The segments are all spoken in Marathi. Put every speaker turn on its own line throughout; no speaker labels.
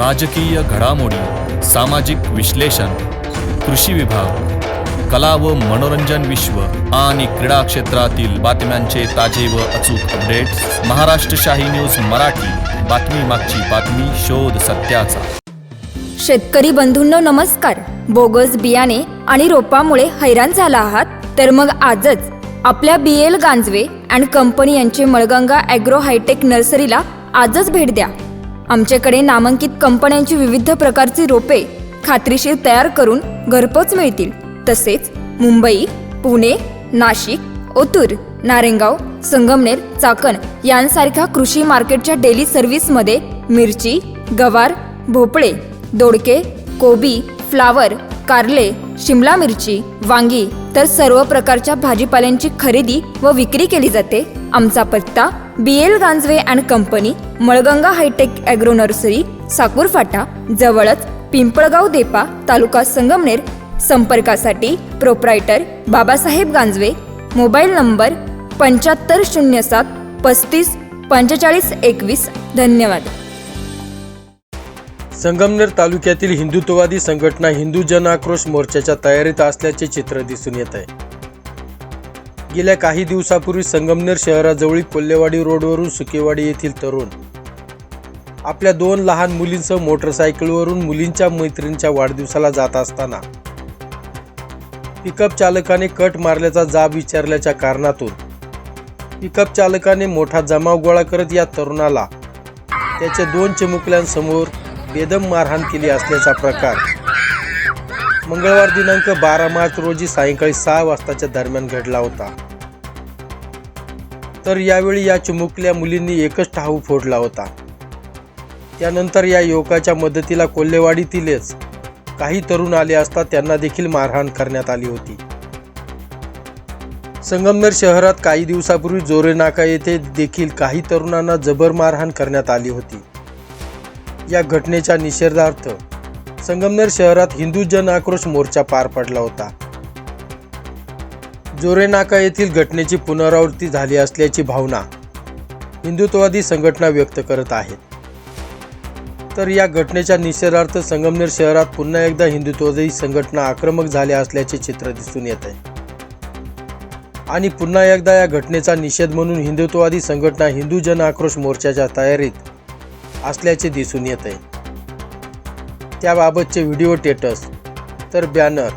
राजकीय घडामोडी सामाजिक विश्लेषण कृषी विभाग कला व मनोरंजन विश्व आणि क्रीडा क्षेत्रातील बातम्यांचे ताजे व अचूक अपडेट्स महाराष्ट्र शाही न्यूज मराठी. बातमी मागची बातमी शोध सत्याचा.
शेतकरी बंधूंनो नमस्कार. बोगस बियाणे आणि रोपामुळे हैराण झाला आहात? तर मग आजच आपल्या B L Ganjave and company यांचे मळगंगा ॲग्रो हायटेक नर्सरीला आजच भेट द्या. आमच्याकडे नामांकित कंपन्यांची विविध प्रकारची रोपे खात्रीशीर तयार करून घरपोच मिळतील. तसेच मुंबई पुणे नाशिक ओतूर नारेंगाव संगमनेर चाकण यांसारख्या कृषी मार्केटच्या डेली सर्व्हिसमध्ये मिरची गवार भोपळे दोडके कोबी फ्लावर कारले शिमला मिरची वांगी तर सर्व प्रकारच्या भाजीपाल्यांची खरेदी व विक्री केली जाते. आमचा पत्ता B L Ganjave and company Malganga hitech agro nursery Sakur फाटा जवळच पिंपळगाव देपा तालुका संगमनेर संपर्कासाठी proprietor Babasaheb Ganjave mobile number पंच्याहत्तर शून्य सात पस्तीस पंचेचाळीस एकवीस. धन्यवाद.
संगमनेर तालुक्यातील हिंदुत्ववादी संघटना हिंदू जन आक्रोश मोर्चाच्या तयारीत असल्याचे चित्र दिसून येत आहे. गेल्या काही दिवसापूर्वी संगमनेर शहराजवळील कोल्हेवाडी रोडवरून सुकेवाडी येथील तरुण आपल्या दोन लहान मुलींसह मोटरसायकलवरून मुलींच्या मैत्रिणीच्या वाढदिवसाला जात असताना पिकअप चालकाने कट मारल्याचा जाब विचारल्याच्या कारणातून पिकअप चालकाने मोठा जमाव गोळा करत या तरुणाला त्याच्या दोन चिमुकल्यांसमोर बेदम मारहाण केली असल्याचा प्रकार मंगळवार दिनांक बारा मार्च रोजी सायंकाळी सहा वाजताच्या दरम्यान घडला होता. तर यावेळी या चिमुकल्या मुलींनी एकच ठाऊ फोडला होता. त्यानंतर या युवकाच्या मदतीला कोल्हेवाडीतीलच काही तरुण आले असता त्यांना देखील मारहाण करण्यात आली होती. संगमनेर शहरात काही दिवसापूर्वी जोरेनाका येथे देखील काही तरुणांना जबर मारहाण करण्यात आली होती. या घटनेच्या निषेधार्थ संगमनेर शहरात हिंदू जन आक्रोश मोर्चा पार पडला होता. जोरेनाका येथील घटनेची पुनरावृत्ती झाली असल्याची भावना हिंदुत्ववादी संघटना व्यक्त करत आहेत तर या घटनेच्या निषेधार्थ संगमनेर शहरात पुन्हा एकदा हिंदुत्ववादी संघटना आक्रमक झाल्या असल्याचे चित्र दिसून येत आहे. आणि पुन्हा एकदा या घटनेचा निषेध म्हणून हिंदुत्ववादी संघटना हिंदू जन आक्रोश मोर्चाच्या तयारीत असल्याचे दिसून येत आहे. त्याबाबतचे व्हिडिओ टेटस तर बॅनर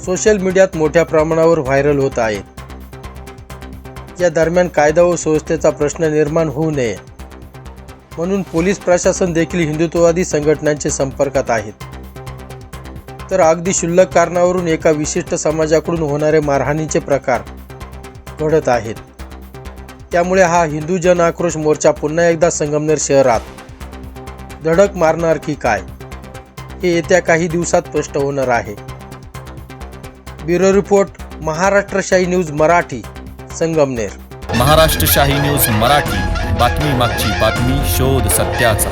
सोशल मीडियात मोठ्या प्रमाणावर व्हायरल होत आहेत या दरम्यान कायदा व सुव्यवस्थेचा प्रश्न निर्माण होऊ नये म्हणून पोलीस प्रशासन देखील हिंदुत्ववादी संघटनांच्या संपर्कात आहेत. तर अगदी क्षुल्लक कारणावरून एका विशिष्ट समाजाकडून होणारे मारहाणीचे प्रकार घडत आहेत. त्यामुळे हा हिंदू जन आक्रोश मोर्चा पुन्हा एकदा संगमनेर शहरात धडक मारणार की काय? हे येत्या काही दिवसात स्पष्ट होणार आहे. Bureau report Maharashtrashahi news Marathi Sangamner.
Maharashtrashahi news Marathi बातमी मागची बातमी शोध सत्याचा.